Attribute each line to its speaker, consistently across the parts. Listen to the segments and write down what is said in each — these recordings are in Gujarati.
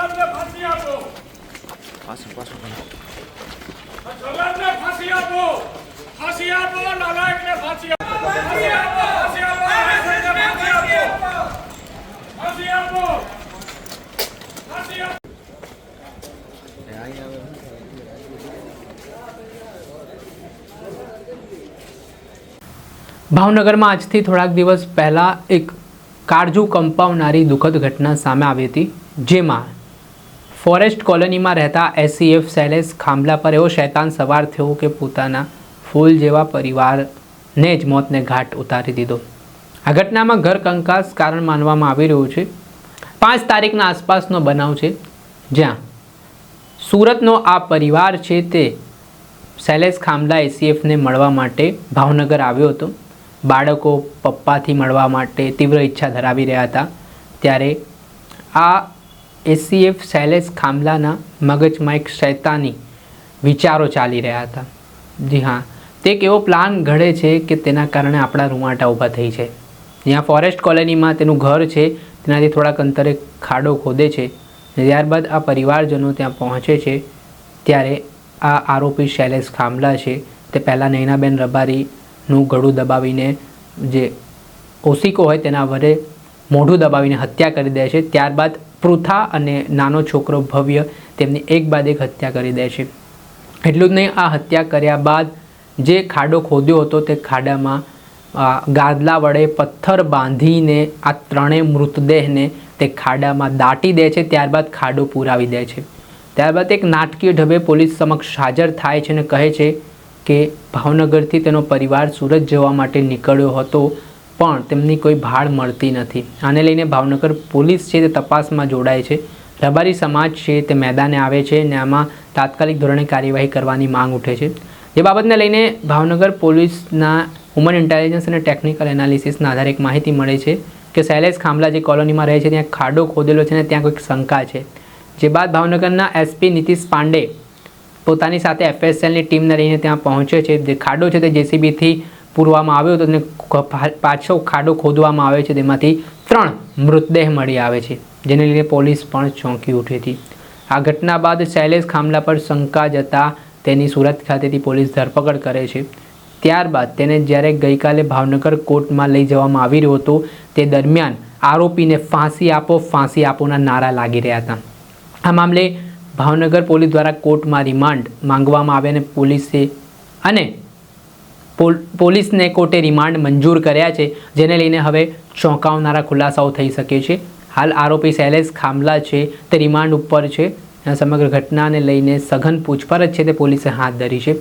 Speaker 1: જલાલને ફાંસી આપો.
Speaker 2: પાછળ
Speaker 1: આ જલાલને ફાંસી આપો. ફાંસી આપો નાલાયકને ફાંસી આપો. ફાંસી આપો ફાંસી આપો ફાંસી આપો. ફાંસી આપો. ફાંસી આપો.
Speaker 3: ભાવનગરમાં આજથી થોડાક દિવસ પહેલાં એક કાળજુ કંપાવનારી દુઃખદ ઘટના સામે આવી હતી જેમાં ફોરેસ્ટ કોલોનીમાં રહેતા એસસીએફ શૈલેષ ખાંભલા પર એવો શૈતાન સવાર થયો કે પોતાના ફૂલ જેવા પરિવારને જ મોતને ઘાટ ઉતારી દીધો. આ ઘટનામાં ઘર કંકાસ કારણ માનવામાં આવી રહ્યું છે. પાંચ તારીખના આસપાસનો બનાવ છે. જ્યાં સુરતનો આ પરિવાર છે તે શૈલેષ ખાંભલા એસીએફને મળવા માટે ભાવનગર આવ્યો હતો. બાળકો પપ્પાથી મળવા માટે તીવ્ર ઈચ્છા ધરાવી રહ્યા હતા. ત્યારે આ એસીએફ શૈલેષ ખામલાના મગજમાં એક શૈતાની વિચારો ચાલી રહ્યા હતા. જી હા, તે એક એવો પ્લાન ઘડે છે કે તેના કારણે આપણા રૂંવાટા ઊભા થઈ છે. જ્યાં ફોરેસ્ટ કોલોનીમાં તેનું ઘર છે, તેનાથી થોડાક અંતરે ખાડો ખોદે છે ત્યારબાદ આ પરિવારજનો ત્યાં પહોંચે છે, ત્યારે આ આરોપી શૈલેષ ખામલા છે, તે પહેલાં નૈનાબેન રબારીનું ગળું દબાવીને જે ઓસિકો હોય તેના વડે મોઢું દબાવીને હત્યા કરી દે છે, ત્યારબાદ પૃથા અને નાનો છોકરો ભવ્ય તેમની એક બાદ એક હત્યા કરી દે છે. એટલું જ નહીં, આ હત્યા કર્યા બાદ જે ખાડો ખોદ્યો હતો તે ખાડામાં ગાદલા વડે પથ્થર બાંધીને આ ત્રણેય મૃતદેહને તે ખાડામાં દાટી દે છે, ત્યારબાદ ખાડો પુરાવી દે છે. ત્યારબાદ એક નાટકીય ઢબે પોલીસ સમક્ષ હાજર થાય છે અને કહે છે કે ભાવનગરથી તેનો પરિવાર સુરત જવા માટે નીકળ્યો હતો. પણ તેમની કોઈ ભાળ મળતી નથી. આને લઈને ભાવનગર પોલીસ છે તે તપાસમાં જોડાય છે. રબારી સમાજ છે તે મેદાને આવે છે અને આમાં તાત્કાલિક ધોરણે કાર્યવાહી કરવાની માંગ ઉઠે છે. જે બાબતને લઈને ભાવનગર પોલીસના હ્યુમન ઇન્ટેલિજન્સ અને ટેકનિકલ એનાલિસિસના આધારે એક માહિતી મળે છે કે શૈલેષ ખામલા જે કોલોનીમાં રહે છે ત્યાં ખાડો ખોદેલો છે અને ત્યાં કોઈક શંકા છે. જે બાદ ભાવનગરના એસપી નીતિશ પાંડે પોતાની સાથે એફએસએલની ટીમને લઈને ત્યાં પહોંચે છે. જે ખાડો છે તે જેસીબીથી પૂરવામાં આવ્યો હતો અને પાછો ખાડો ખોદવામાં આવે છે. તેમાંથી ત્રણ મૃતદેહ મળી આવે છે, જેને લીધે પોલીસ પણ ચોંકી ઉઠી હતી. આ ઘટના બાદ શૈલેષ ખામલા પર શંકા જતા તેની સુરત ખાતેથી પોલીસ ધરપકડ કરે છે. ત્યારબાદ તેને જ્યારે ગઈકાલે ભાવનગર કોર્ટમાં લઈ જવામાં આવી રહ્યો હતો, તે દરમિયાન આરોપીને ફાંસી આપો, ફાંસી આપોના નારા લાગી રહ્યા હતા. આ મામલે ભાવનગર પોલીસ દ્વારા કોર્ટમાં રિમાન્ડ માંગવામાં આવે અને પોલીસે અને પોલીસને કોર્ટે રિમાન્ડ મંજૂર કર્યા છે, જેને લઈને હવે ચોંકાવનારા ખુલાસાઓ થઈ શકે છે. હાલ આરોપી શૈલેષ ખામલા છે, તે રિમાન્ડ ઉપર છે. સમગ્ર ઘટનાને લઈને સઘન પૂછપરછ છે, તે પોલીસે હાથ ધરી છે.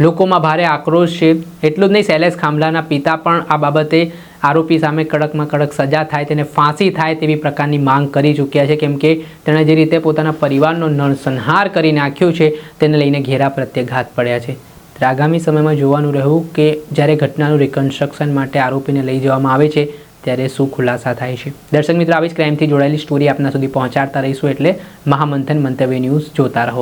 Speaker 3: લોકોમાં ભારે આક્રોશ છે. એટલું જ નહીં, શૈલેષ ખામલાના પિતા પણ આ બાબતે આરોપી સામે કડકમાં કડક સજા થાય, તેને ફાંસી થાય તેવી પ્રકારની માંગ કરી ચૂક્યા છે. કેમ કે તેણે જે રીતે પોતાના પરિવારનો નરસંહાર કરી નાખ્યો છે, તેને લઈને ઘેરા પ્રત્યાઘાત પડ્યા છે. આગામી સમયમાં જોવાનું રહ્યું કે જ્યારે ઘટનાનું રિકન્સ્ટ્રક્શન માટે આરોપીને લઈ જવામાં આવે છે, ત્યારે શું ખુલાસા થાય છે? દર્શક મિત્રો, આવી જ ક્રાઇમથી જોડાયેલી સ્ટોરી આપના સુધી પહોંચાડતા રહીશું એટલે મહામંથન મંતવ્ય ન્યૂઝ જોતા રહો.